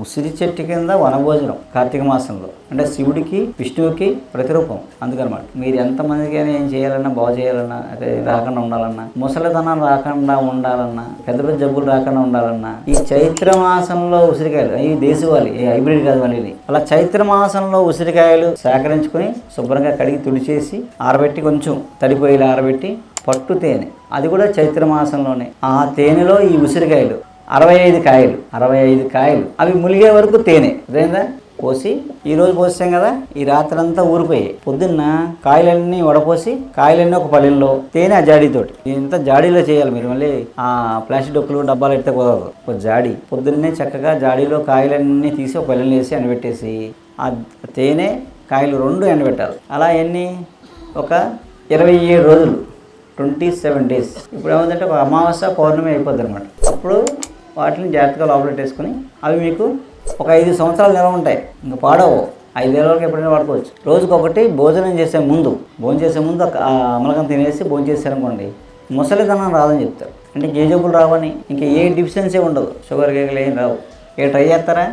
ఉసిరి చెట్టు కింద వనభోజనం కార్తీక మాసంలో. అంటే శివుడికి విష్ణువుకి ప్రతిరూపం అందుకనమాట. మీరు ఎంతమందికైనా ఏం చేయాలన్నా బాగు చేయాలన్నా అదే రాకుండా ఉండాలన్నా ముసలితనం రాకుండా ఉండాలన్నా పెద్ద పెద్ద జబ్బులు రాకుండా ఉండాలన్నా ఈ చైత్ర మాసంలో ఉసిరికాయలు ఈ దేశవాళి ఈ హైబ్రిడ్ కాదు మళ్ళీ అలా చైత్ర మాసంలో ఉసిరికాయలు సేకరించుకొని శుభ్రంగా కడిగి తుడిచేసి ఆరబెట్టి కొంచెం తడిపోయేలా ఆరబెట్టి పట్టు తేనె. అది కూడా చైత్ర మాసంలోనే. ఆ తేనెలో ఈ ఉసిరికాయలు అరవై ఐదు కాయలు అరవై ఐదు కాయలు. అవి ములిగే వరకు తేనె. అదేందా కోసి ఈ రోజు పోసాం కదా ఈ రాత్రంతా ఊరిపోయాయి పొద్దున్న కాయలన్నీ వడపోసి కాయలన్నీ ఒక పల్లెల్లో తేనె ఆ జాడీతోటి. ఇంత జాడీలో చేయాలి మీరు మళ్ళీ ఆ ప్లాస్టిక్ డొక్కులు డబ్బాలు ఎడితే కుదరదు. ఒక జాడీ. పొద్దున్నే చక్కగా జాడీలో కాయలన్నీ తీసి ఒక పల్లెలు వేసి ఎండబెట్టేసి ఆ తేనె కాయలు రెండు ఎండబెట్టాలి. అలా ఎన్ని? ఒక ఇరవై ఏడు రోజులు. Twenty seven days. ఇప్పుడు ఏమంటే ఒక అమావాస్య పౌర్ణమి అయిపోద్ది అనమాట అప్పుడు వాటిని జాగ్రత్తగా లోపల పెట్టేసుకుని అవి మీకు ఒక ఐదు సంవత్సరాలు నిలవ ఉంటాయి. ఇంకా పాడవు. ఐదేళ్ళ వరకు ఎప్పుడైనా వాడుకోవచ్చు. రోజుకొకటి భోజనం చేసే ముందు భోజనం చేసే ముందు ఆ అమలకం తినేసి భోజనం చేశారనుకోండి ముసలితనం రాదని చెప్తారు. అంటే ఏ జబ్బులు రావని ఇంకా ఏ డిఫిషియన్సీ ఉండదు. షుగర్ కేకలు ఏం రావు. ఏ ట్రై చేస్తారా?